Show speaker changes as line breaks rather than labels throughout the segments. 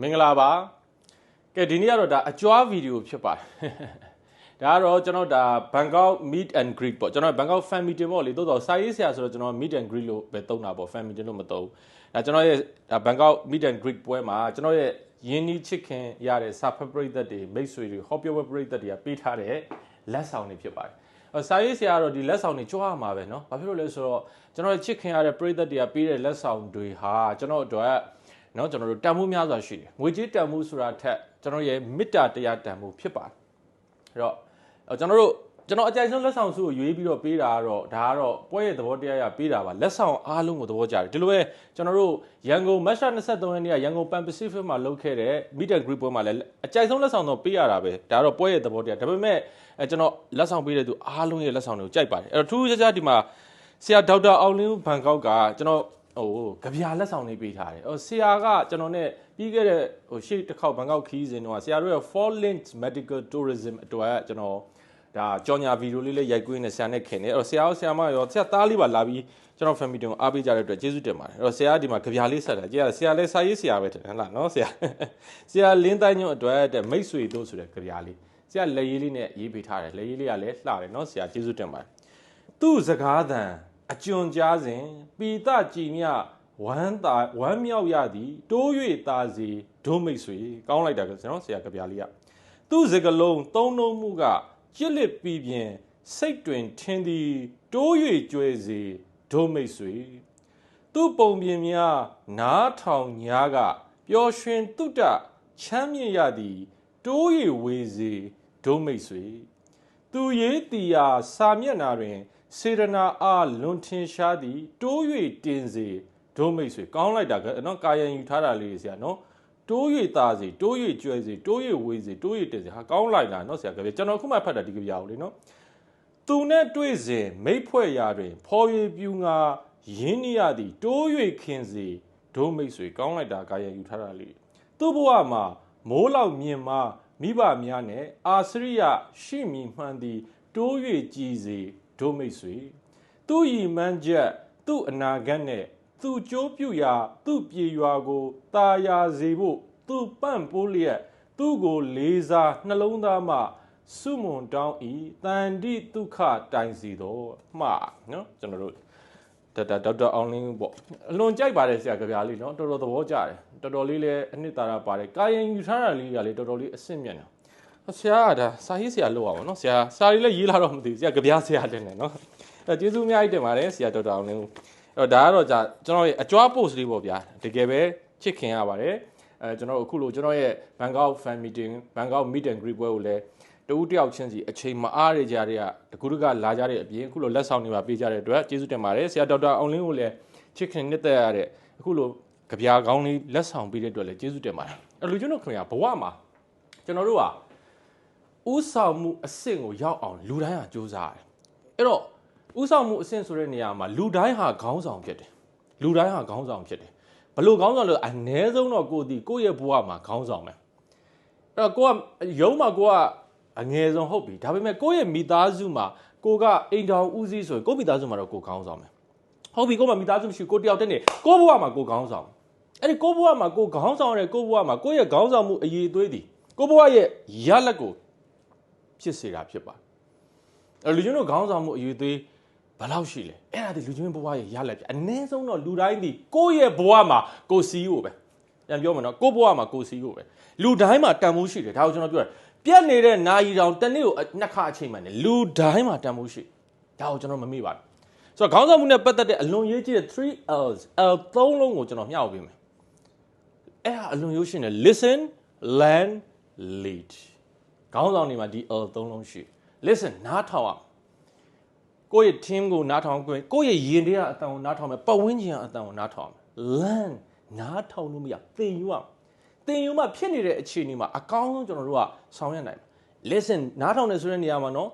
မင်္ဂလာပါကဲဒီနေ့ကတော့ဒါအကြွားဗီဒီယိုဖြစ်ပါတယ်ဒါကတော့ကျွန်တော်ဒါ Bangkok Meet and Greet ပေါ့ကျွန်တော် Bangkok Fan Meeting ပေါ့လေတိုးတော့စာရေးဆရာဆိုတော့ကျွန်တော် Meet and Greet လို့ပဲသုံးတာပေါ့ Fan Meeting လို့မသုံးဒါကျွန်တော်ရဲ့ဒါ Bangkok Meet and Greet ပွဲမှာကျွန်တော်ရဲ့ရင်းနှီးချစ်ခင်ရတဲ့စာဖတ်ပရိသတ်တွေမိတ်ဆွေတွေဟောပြောပွဲပရိသတ်တွေကပေးထားတဲ့လက်ဆောင်တွေဖြစ်ပါတယ်။စာရေးဆရာကတော့ဒီလက်ဆောင်တွေကြွားမှာပဲเนาะ။ဘာဖြစ်လို့လဲဆိုတော့ကျွန်တော်ရဲ့ချစ်ခင်ရတဲ့ပရိသတ်တွေကပေးတဲ့လက်ဆောင်တွေဟာကျွန်တော်တို့ เนาะကျွန်တော်တို့တန်ဖိုးများစွာရှိတယ်။ငွေကြေးတန်ဖိုးဆိုတာထက်ကျွန်တော်ရဲ့မေတ္တာတရားတန်ဖိုးဖြစ်ပါတယ်။အဲ့တော့ကျွန်တော်တို့ကျွန်တော်အကြိုက်ဆုံးလက်ဆောင်စုကိုရွေးပြီးတော့ပေးတာကတော့ဒါကတော့ပွဲရဲ့သဘောတရားရပေးတာပါလက်ဆောင်အားလုံးကိုသဘောကျတယ်ဒီလိုပဲကျွန်တော်တို့ရန်ကုန်မတ်လ23ရက်နေ့ကရန်ကုန်ပန်ပစီဖစ်မှာလုပ်ခဲ့တဲ့ Meet and Greet ပွဲမှာလည်းအကြိုက်ဆုံးလက်ဆောင်တော့ပေးရတာပဲဒါကတော့ပွဲရဲ့သဘောတရားဒါပေမဲ့အဲကျွန်တော်လက်ဆောင်ပေးတဲ့သူအားလုံးရဲ့လက်ဆောင်တွေကိုကြိုက်ပါတယ်အဲ့တော့ထူးထူးခြားခြားဒီမှာဆရာဒေါက်တာအောင်လင်းဘန်ကောက်ကကျွန်တော် ဟိုကြပြလက်ဆောင်လေးပေးထားတယ်ဟိုဆရာကကျွန်တော်နဲ့ပြီးခဲ့တဲ့ဟိုရှေ့တစ်ခေါက်ဘန်ကောက်ခီးစဉ်တော့ဆရာတို့ရဲ့ Fall Linked Medical Tourism အတွက်ကျွန်တော်ဒါကြော်ညာဗီဒီယိုလေးလေးရိုက်ကွင်းနဲ့ဆရာနဲ့ခင်နေအဲ့တော့ဆရာရောဆရာမရောဆရာသားလေးပါလာပြီးကျွန်တော် family ကိုအားပေးကြတဲ့အတွက်ကျေးဇူးတင်ပါတယ်အဲ့တော့ဆရာကဒီမှာကြပြလေးဆက်တာကြည့်ရဆရာလည်းစာရေးဆရာပဲထင်တယ်ဟလားနော်ဆရာဆရာလင်းတိုင်းညွန့်အတွက်တဲ့မိတ်ဆွေတို့ဆိုတဲ့ကြပြလေးဆရာလက်ရေးလေးနဲ့ရေးပေးထားတယ်လက်ရေးလေးကလည်းလှတယ်နော်ဆရာကျေးဇူးတင်ပါတယ်သူ့စကားသံ အကျွံကြားစဉ်ပိတကြည်မြဝမ်းသာဝမ်းမြောက်ရသည်တိုး၍သာစီဒုမိတ်ဆွေကောင်းလိုက်တာကကျွန်တော်ဆရာကြပြလေးကသူ့စကလုံးသုံးလုံးမှုကကြစ်လက်ပြီးပြင်စိတ်တွင်ထင်းသည်တိုး၍ကျွဲစေဒုမိတ်ဆွေသူ့ပုံပြင်များနားထောင်ညာကပျော်ရွှင်တုတ္တချမ်းမြေ့ရသည်တိုး၍ဝေစေဒုမိတ်ဆွေသူရေးတီယာစာမျက်နာတွင် စေရနာအားလွန်ထင်ရှားသည်တိုး၍တင်စေဒုမိတ်ဆွေကောင်းလိုက်တာကနော်ကာယံယူထားတာလေးဆရာနော်တိုး၍သားစီတိုး၍ကျွဲစီတိုး၍ဝေးစီတိုး၍တင်စီဟာကောင်းလိုက်လားနော်ဆရာကပြကျွန်တော်ခုမှဖတ်တာဒီကြပြအောင်လေနော်သူနဲ့တွေ့စဉ်မိတ်ဖွဲ့ရာတွင် ဖော်ရည်ပြူငါရင်းနေရသည်တိုး၍ခင်စီဒုမိတ်ဆွေကောင်းလိုက်တာကာယံယူထားတာလေးသူ့ဘဝမှာမိုးလောက်မြင်မှမိဘများနဲ့အာစရိယရှိမီမှန်သည်တိုး၍ကြည်စေ ဒုမိတ်ဆွေသူ့ဤမှန်းချက်သူ့အနာဂတ်နဲ့သူကြိုးပြုရာသူ့ပြေရွာကိုตาယာစေဖို့သူပန့်ပိုးလျက်သူ့ကိုလေးစားနှလုံးသားမှစုမွန်တောင်းဤတန်တိဒုက္ခတိုင်စီတော့မှားနော်ကျွန်တော်တို့ဒေါက်တာဒေါက်တာအောင်လင်းပေါ့အလွန်ကြိုက်ပါတယ်ဆရာကြပြားလေးနော်တော်တော်သဘောကျတယ်တော်တော်လေးလည်းအနှစ်သာရပါတယ်ကာယံယူထားတာလေးကလေတော်တော်လေးအဆင့်မြတ်နေ ဆရာကဒါစာရေးဆရာလို့အောင်နော်ဆရာစာရေးလည်းရေးလာတော့မသိဘူးဆရာကြပြားဆရာလည်းနဲ့နော်အဲကျေးဇူးအများကြီးတင်ပါတယ်ဆရာဒေါက်တာအောင်လင်းအဲ့တော့ဒါကတော့じゃကျွန်တော်ရဲ့အကြွား post လေးပေါ့ဗျာတကယ်ပဲချစ်ခင်ရပါတယ်အဲကျွန်တော်အခုလိုကျွန်တော်ရဲ့ Bangkok fan meeting Bangkok meet and greet ပွဲကိုလည်းတူတယောက်ချင်းစီအချိန်မအားရကြတဲ့တကူတကလာကြတဲ့အပြင်အခုလိုလက်ဆောင်တွေပါပေးကြတဲ့အတွက်ကျေးဇူးတင်ပါတယ်ဆရာဒေါက်တာအောင်လင်းကိုလည်းချစ်ခင်နှစ်သက်ရတဲ့အခုလိုကြပြာကောင်းလေးလက်ဆောင်ပေးတဲ့အတွက်လည်းကျေးဇူးတင်ပါတယ်အဲ့လူကျွန်တော်ခင်ဗျာဘဝမှာကျွန်တော်တို့က ဥဆောင်မှုအဆင့်ကိုရောက်အောင်လူတိုင်းဟာစူးစမ်းရတယ်အဲ့တော့ဥဆောင်မှုအဆင့်ဆိုတဲ့နေရာမှာလူတိုင်းဟာခေါင်းဆောင်ဖြစ်တယ်လူတိုင်းဟာခေါင်းဆောင်ဖြစ်တယ်ဘလို့ခေါင်းဆောင်လို့အ ਨੇ ဆုံးတော့ကိုဒီကိုယ့်ရဲ့ဘဝမှာခေါင်းဆောင်မယ်အဲ့တော့ကိုကရုံးမှာကိုကအငယ်ဆုံးဟုတ်ပြီဒါပေမဲ့ကိုယ့်ရဲ့မိသားစုမှာကိုကအိမ်တော်ဦးစီးဆိုရင်ကိုယ့်မိသားစုမှာတော့ကိုခေါင်းဆောင်မယ်ဟုတ်ပြီကိုမှမိသားစုမရှိကိုတယောက်တည်းနေကိုဘဝမှာကိုခေါင်းဆောင်အဲ့ဒီကိုဘဝမှာကိုခေါင်းဆောင်ရတဲ့ကိုဘဝမှာကိုယ့်ရဲ့ခေါင်းဆောင်မှုအရေးသွေးသည်ကိုဘဝရဲ့ရလက်ကို ဖြစ်စေတာဖြစ်ပါအဲ့လူချင်းတို့ခေါင်းဆောင်မှုအရေးသွေးဘယ်လောက်ရှိလဲအဲ့ဒါဒီလူချင်းဘဝရဲ့ရလက်ပြအနည်းဆုံးတော့လူတိုင်းဒီကိုယ့်ရဲ့ဘဝမှာကိုစီးကိုပဲပြန်ပြောမယ်နော်ကိုယ့်ဘဝမှာကိုစီးကိုပဲလူတိုင်းမှာတန်ဖိုးရှိတယ်ဒါကိုကျွန်တော်ပြောတယ်ပြက်နေတဲ့နာယီတောင်တစ်နေ့ကိုနှစ်ခါအချိန်မှန်တယ်လူတိုင်းမှာတန်ဖိုးရှိဒါကိုကျွန်တော်မမေ့ပါဘူးဆိုတော့ခေါင်းဆောင်မှုနဲ့ပတ်သက်တဲ့အလွန်ရေးကြီးတဲ့ 3Ls L သုံးလုံးကိုကျွန်တော်မျှဝေပေးမယ်အဲ့ဒါအလွန်ရိုးရှင်းတယ် listen learn lead ခေါင်းဆောင်တွေမှာဒီ L သုံးလုံးရှိ listen နားထောင်အောင်ကိုယ့်ရဲ့ team ကိုနားထောင်ကိုကိုယ့်ရဲ့ရင်ထဲကအတန်ကိုနားထောင်မယ်ပတ်ဝန်းကျင်ကအတန်ကိုနားထောင်မယ် learn နားထောင်လို့မရသင်ယူအောင်သင်ယူမှဖြစ်နေတဲ့အခြေအနေမှာအကောင်းဆုံးကျွန်တော်တို့ကဆောင်ရွက်နိုင်တယ် listen နားထောင်နေဆိုတဲ့နေရာမှာနော်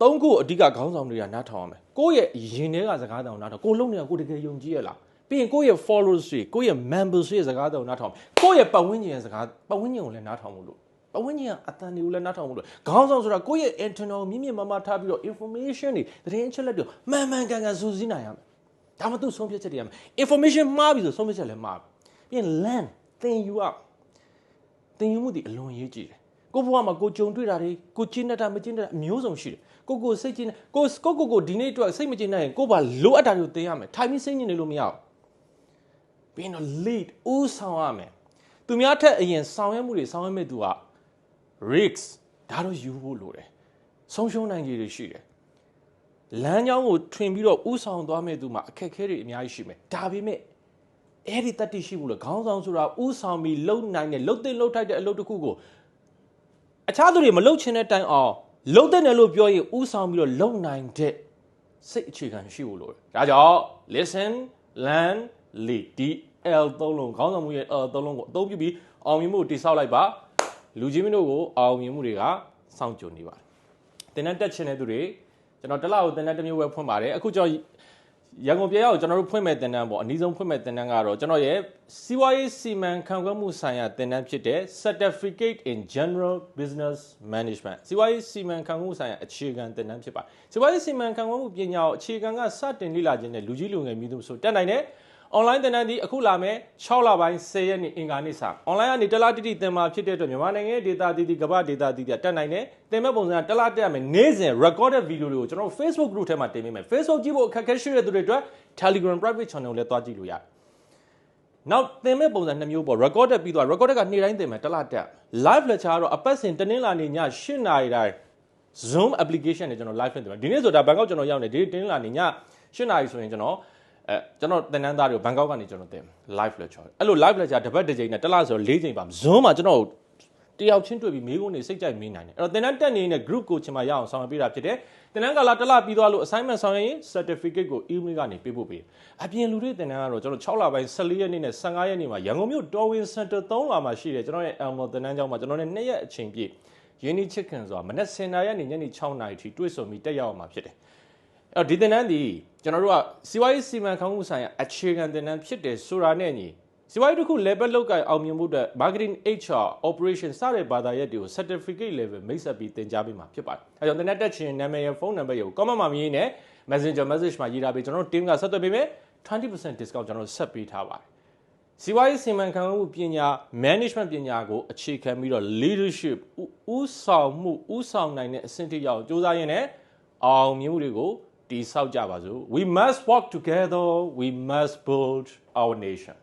သုံးခုအဓိကခေါင်းဆောင်တွေကနားထောင်ရမယ်ကိုယ့်ရဲ့ရင်ထဲကစကားတောင်နားထောင်ကိုလုံးနေတာကိုတကယ်ယုံကြည်ရလားပြီးရင်ကိုယ့်ရဲ့ followers တွေကိုယ့်ရဲ့ members ရဲ့စကားတောင်နားထောင်ကိုယ့်ရဲ့ပတ်ဝန်းကျင်ရဲ့စကားပတ်ဝန်းကျင်ကိုလည်းနားထောင်မှုလို့ ပတ်ဝန်းကျင်ကအတန်တွေကိုလည်းနားထောင်မှုလို့ခေါင်းဆောင်ဆိုတာကိုယ့်ရဲ့ internal မြင့်မြင့်မမထားပြီးတော့ information တွေသတင်းအချက်လက်တွေမှန်မှန်ကန်ကန်စူးစီးနိုင်ရမယ်ဒါမှသူဆုံးဖြတ်ချက်တွေရမယ် information မှားပြီဆိုဆုံးဖြတ်ချက်လည်းမှားပြီပြီးရင် learn သင်ယူရတင်ယူမှုဒီအလွန်ရေးကြည့်တယ်ကိုဘဝမှာကိုကြုံတွေ့တာတွေကိုကျင်းတတ်တာမကျင်းတတ်တာအမျိုးစုံရှိတယ်ကိုကိုစိတ်ကျင်းကိုကိုကိုကိုဒီနေ့အတွက်စိတ်မကျင်းနိုင်ရင်ကိုဘာလိုအပ်တာတွေကိုတင်ရမယ်ထိုင်ပြီးစိတ်ညစ်နေလို့မရဘူးပြီးတော့ lead ဦးဆောင်ရမယ်သူများထက်အရင်ဆောင်ရွက်မှုတွေဆောင်ရွက်မဲ့သူက risk ဒါတော့ယူဖို့လိုတယ်ဆုံးရှုံးနိုင်ခြေတွေရှိတယ်လမ်းကြောင်းကိုထွင်ပြီးတော့ဥဆောင်သွားမဲ့သူမှာအခက်အခဲတွေအများကြီးရှိမယ်ဒါပေမဲ့အဲ့ဒီတတိရှိဘူးလေခေါင်းဆောင်ဆိုတာဥဆောင်ပြီးလှုပ်နိုင်တဲ့လှုပ်တဲ့လှုပ်ထိုက်တဲ့အလုပ်တစ်ခုကိုအခြားသူတွေမလှုပ်ချင်တဲ့တိုင်အောင်လှုပ်တဲ့နယ်လို့ပြောရင်ဥဆောင်ပြီးတော့လှုပ်နိုင်တဲ့စိတ်အခြေခံရှိဖို့လိုတယ်ဒါကြောင့် listen learn lead ဒီ L သုံးလုံးခေါင်းဆောင်မှုရဲ့ L သုံးလုံးကိုအသုံးပြုပြီးအောင်မြင်မှုကိုတိဆောက်လိုက်ပါ လူချင်းမင်းတို့ကိုအောင်မြင်မှုတွေကစောင့်ကြိုနေပါတယ်သင်တန်းတက်ချင်တဲ့သူတွေကျွန်တော်တစ်လကိုသင်တန်းတစ်မျိုးပဲဖွင့်ပါတယ်အခုကျွန်တော်ရန်ကုန်ပြည်ရောက်ကျွန်တော်တို့ဖွင့်မဲ့သင်တန်းပေါ့အနည်းဆုံးဖွင့်မဲ့သင်တန်းကတော့ကျွန်တော်ရဲ့စီးပွားရေးစီမံခန့်ခွဲမှုဆိုင်ရာသင်တန်းဖြစ်တဲ့ Certificate in General Business Management စီးပွားရေးစီမံခန့်ခွဲမှုဆိုင်ရာအခြေခံသင်တန်းဖြစ်ပါတယ်စီးပွားရေးစီမံခန့်ခွဲမှုပညာကိုအခြေခံကစတင်လေ့လာခြင်းနဲ့လူကြီးလူငယ်မျိုးတို့ဆိုတက်နိုင်တဲ့ online သင်တန်းဒီအခုလာမယ်6လပိုင်း10ရက်နေ့အင်္ဂါနေ့စာ online ကနေတလားတိတိသင်မှာဖြစ်တဲ့အတွက်မြန်မာနိုင်ငံရဲ့ data တီတီကမ္ဘာ data တီတီတက်နိုင်တယ်သင်မဲ့ပုံစံကတလားတက်ရမယ်နေ့စဉ် recorded video တွေကိုကျွန်တော်တို့ Facebook group ထဲမှာတင်ပေးမယ် Facebook ကြည့်ဖို့အခက်အခဲရှိတဲ့သူတွေအတွက် Telegram private channel ကိုလည်းတွားကြည့်လို့ရတယ်နောက်သင်မဲ့ပုံစံနှစ်မျိုးပေါ့ recorded ပြီးသွား recorded ကနေ့တိုင်းသင်မယ်တလားတက် live lecture ကတော့အပတ်စဉ်တနင်္လာနေ့ည8:00နာရီတိုင်း Zoom application နဲ့ကျွန်တော် live သင်တယ်ဒီနေ့ဆိုတာဘန်ကောက်ကျွန်တော်ရောက်နေဒီတင်းလာနေည8နာရီဆိုရင်ကျွန်တော် အဲကျွန်တော်သင်တန်းသားတွေကိုဘန်ကောက်ကနေကျွန်တော်သင် live lecture အဲ့လို live lecture တစ်ပတ်တစ်ချိန်နဲ့တစ်လဆို၄ချိန်ပါ Zoom မှာကျွန်တော်တယောက်ချင်းတွေ့ပြီးမိကုန်းနေစိတ်ကြိုက်မင်းနိုင်တယ်အဲ့တော့သင်တန်းတက်နေတဲ့ group ကိုချင်းမရအောင်ဆောင်ရွက်ပေးတာဖြစ်တယ်သင်တန်းကာလတစ်လပြီးသွားလို့ assignment ဆောင်ရွက်ရင် certificate ကို email ကနေပေးဖို့ပေးအပြင်လူတွေသင်တန်းကတော့ကျွန်တော်6လပိုင်း14ရက်နေ့နဲ့15ရက်နေ့မှာရန်ကုန်မြို့ Darwin Center 3လမှာရှိတယ်ကျွန်တော်ရဲ့ Elmo သင်တန်းကျောင်းမှာကျွန်တော်နဲ့2ရက်အချိန်ပြည့်ရင်းနှီးချစ်ခင်ဆိုတာမနက်7:00နာရီကနေညနေ6:00နာရီထိတွေ့ဆုံပြီးတက်ရောက်အောင်မှာဖြစ်တယ်အဲ့တော့ဒီသင်တန်းဒီ ကျွန်တော်တို့ကစီးပွားရေးစီမံခန့်ခွဲမှုဆိုင်ရာအခြေခံသင်တန်းဖြစ်တယ်ဆိုတာနဲ့ညီစီးပွားရေးတစ်ခု level လောက်ကအောင်မြင်မှုအတွက် marketing HR operation စတဲ့ဘာသာရပ်တွေကို certificate level မိတ်ဆက်ပြီးသင်ကြားပေးမှာဖြစ်ပါတယ်။အဲကြောင့်သင်တန်းတက်ချင်နာမည်ရဖုန်းနံပါတ်ရကို comment မှာမြင်နေ Messenger message မှာရေးထားပြီးကျွန်တော်တို့ team ကဆက်သွယ်ပေးမယ်20% discount ကျွန်တော်တို့ဆက်ပေးထားပါတယ်။စီးပွားရေးစီမံခန့်ခွဲမှုပညာ management ပညာကိုအခြေခံပြီးတော့ leadership ဥဆောင်မှုဥဆောင်နိုင်တဲ့အဆင့်ထိရောက်ကြိုးစားရင်းနဲ့အောင်မြင်မှုတွေကို တည်ဆောက်ကြပါစို့ we must work together we must build our nation